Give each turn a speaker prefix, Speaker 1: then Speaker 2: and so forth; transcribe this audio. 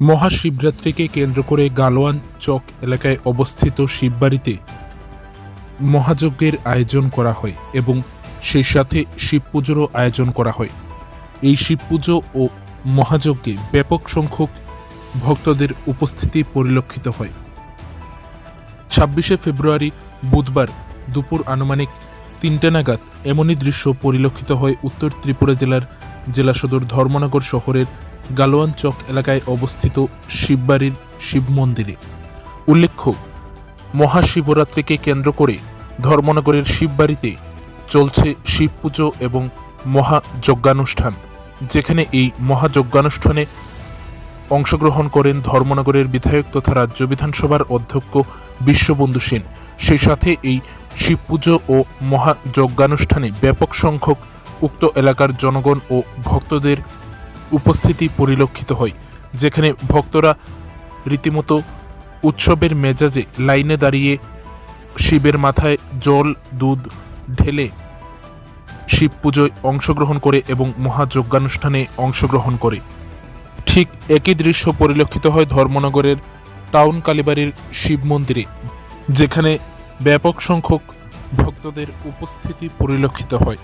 Speaker 1: মহাশিবরাত্রিকে কেন্দ্র করে গালোয়ান চক এলাকায় অবস্থিত শিববাড়িতে মহাযজ্ঞের আয়োজন করা হয় এবং সেই সাথে শিব পুজোরও আয়োজন করা হয়। এই শিব পুজো ও মহাযজ্ঞে ব্যাপক সংখ্যক ভক্তদের উপস্থিতি পরিলক্ষিত হয়। ছাব্বিশে ফেব্রুয়ারি বুধবার দুপুর আনুমানিক তিনটে নাগাদ এমনই দৃশ্য পরিলক্ষিত হয় উত্তর ত্রিপুরা জেলার জেলা সদর ধর্মনগর শহরের গালোয়ান চক এলাকায় অবস্থিত শিববাড়ির শিব মন্দিরে উল্লেখ্য, মহাশিবরাত্রিকে কেন্দ্র করে ধর্মনগরের শিববাড়িতে চলছে শিব পুজো এবং মহাযজ্ঞানুষ্ঠান, যেখানে এই মহাযজ্ঞানুষ্ঠানে অংশগ্রহণ করেন ধর্মনগরের বিধায়ক তথা রাজ্য বিধানসভার অধ্যক্ষ বিশ্ববন্ধু সেন। সেই সাথে এই শিব পুজো ও মহাযজ্ঞানুষ্ঠানে ব্যাপক সংখ্যক উক্ত এলাকার জনগণ ও ভক্তদের উপস্থিতি পরিলক্ষিত হয়, যেখানে ভক্তরা রীতিমতো উৎসবের মেজাজে লাইনে দাঁড়িয়ে শিবের মাথায় জল, দুধ ঢেলে শিব পুজোয় অংশগ্রহণ করে এবং মহাযজ্ঞানুষ্ঠানে অংশগ্রহণ করে। ঠিক একই দৃশ্য পরিলক্ষিত হয় ধর্মনগরের টাউন কালীবাড়ির শিব মন্দিরে, যেখানে ব্যাপক সংখ্যক ভক্তদের উপস্থিতি পরিলক্ষিত হয়।